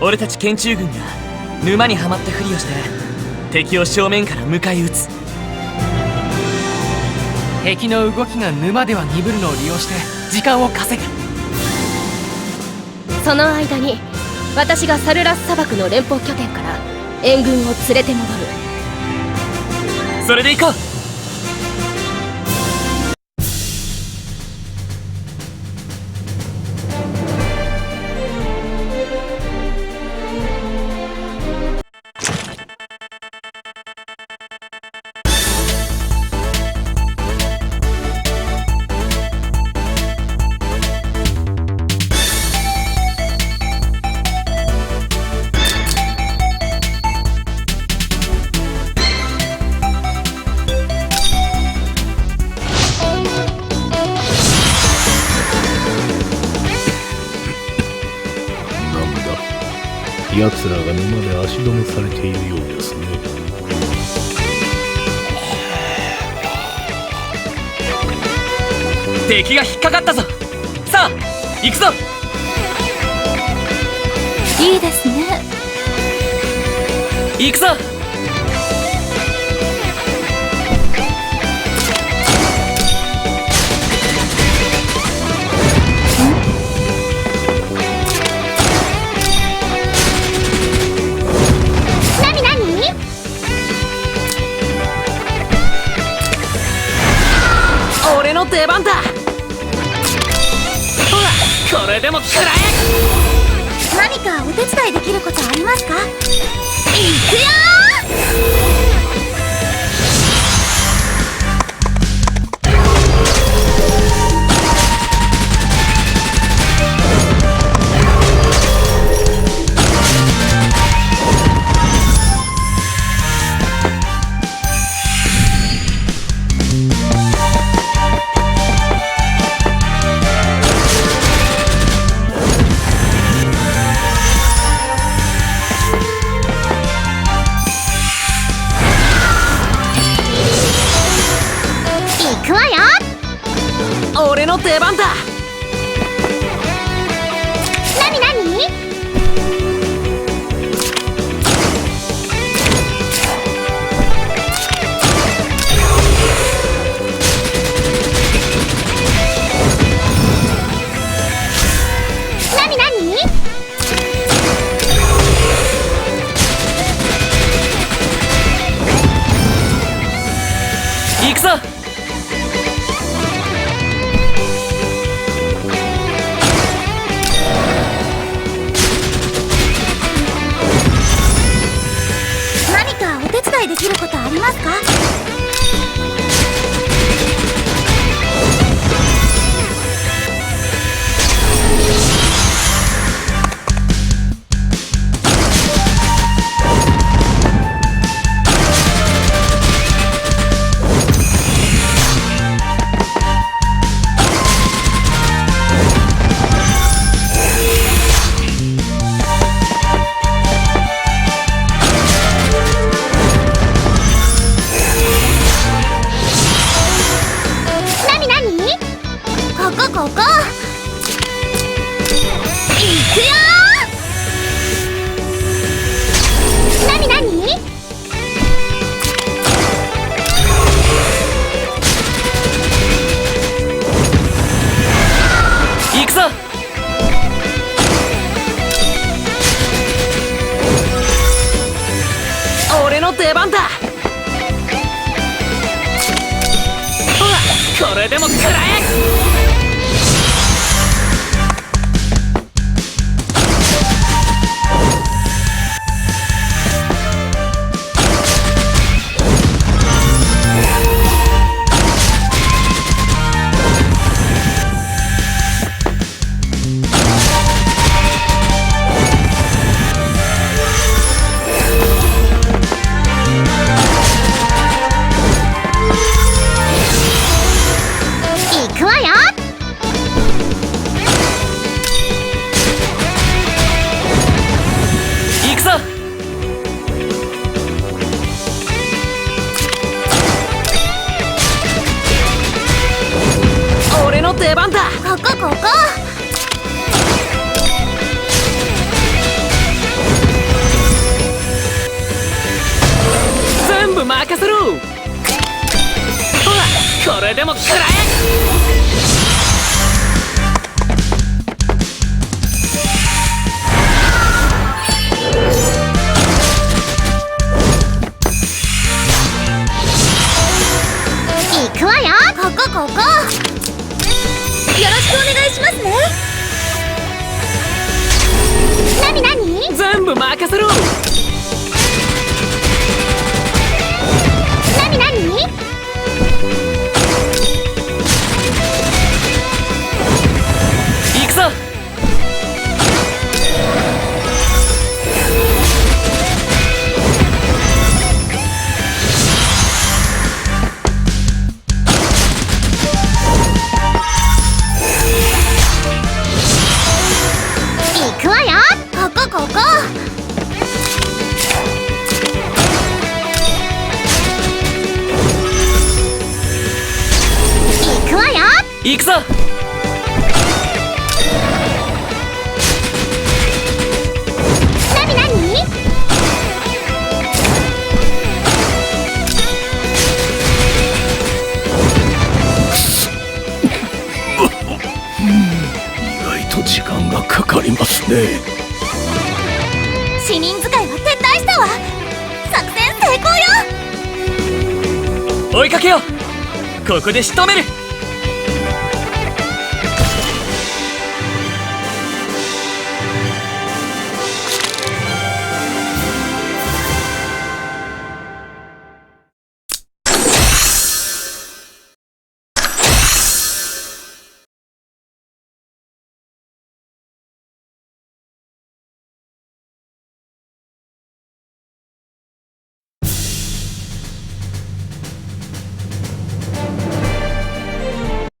俺たち剣中軍が沼にはまったふりをして敵を正面から迎え撃つ。敵の動きが沼では鈍るのを利用して時間を稼ぐ。その間に私がサルラス砂漠の連邦拠点から援軍を連れて戻る。それで行こう奴らが沼で足止めされているようですね。敵が引っかかったぞ。さあ行くぞ。いいですね。行くぞの出番だ。ほらこれでも食らえ。何かお手伝いできることありますか？いくよの出番だ。できることありますか？出番だ。ほらこれでも食らえ。これでも食らえ行くわよ。ここここ。よろしくお願いしますね。なになに全部任せろ行くわよ。行くぞ。意外と時間がかかりますね死人使いは撤退したわ。作戦成功よ。追いかけよう。ここで仕留める。